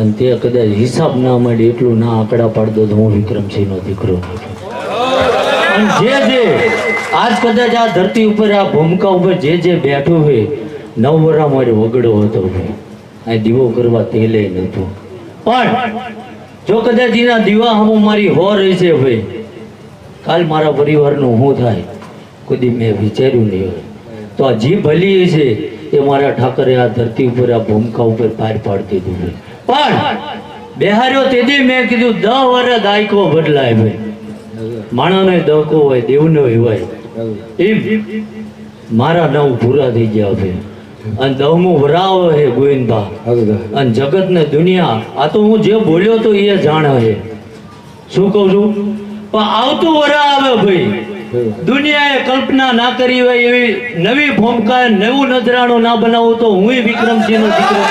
અને તે કદાચ હિસાબ ના મળે એટલું ના આંકડા પાડતો તો હું વિક્રમસિંહનો દીકરો અને જે જે, આજ કદાચ આ ધરતી ઉપર આ ભૂમિકા ઉપર જે જે બેઠો હોય નવ વરા મારે વગડો હતો આ દીવો કરવા તેલે નતો પણ જો કદાચ એના દીવા હમું મારી હો રહી છે ભાઈ, કાલ મારા પરિવારનું શું થાય કદી મેં વિચાર્યું નહીં હોય. તો આ જે ભલી છે એ મારા ઠાકરે આ ધરતી ઉપર આ ભૂમિકા ઉપર પાર પાડતી દીધું પણ બેહાર્યો તેથી મેં કીધું, દહ વર્ષ દાયકો બદલાય ભાઈ. માણાને દહકો હોય, દેવનો હોય. એમ મારા નવ પૂરા થઈ ગયા ભાઈ. અને દહમું વરાવ હે ગોવિંદબા અને જગત ને દુનિયા, આ તો હું જે બોલ્યો તો એ જાણે છે. શું કહું છું? પણ આવતું વરા આવે ભાઈ. દુનિયાએ કલ્પના ના કરી હોય એવી નવી ભૂમિકા, નવું નજરાણું ના બનાવું તો હું વિક્રમસિંહ નો દીકરો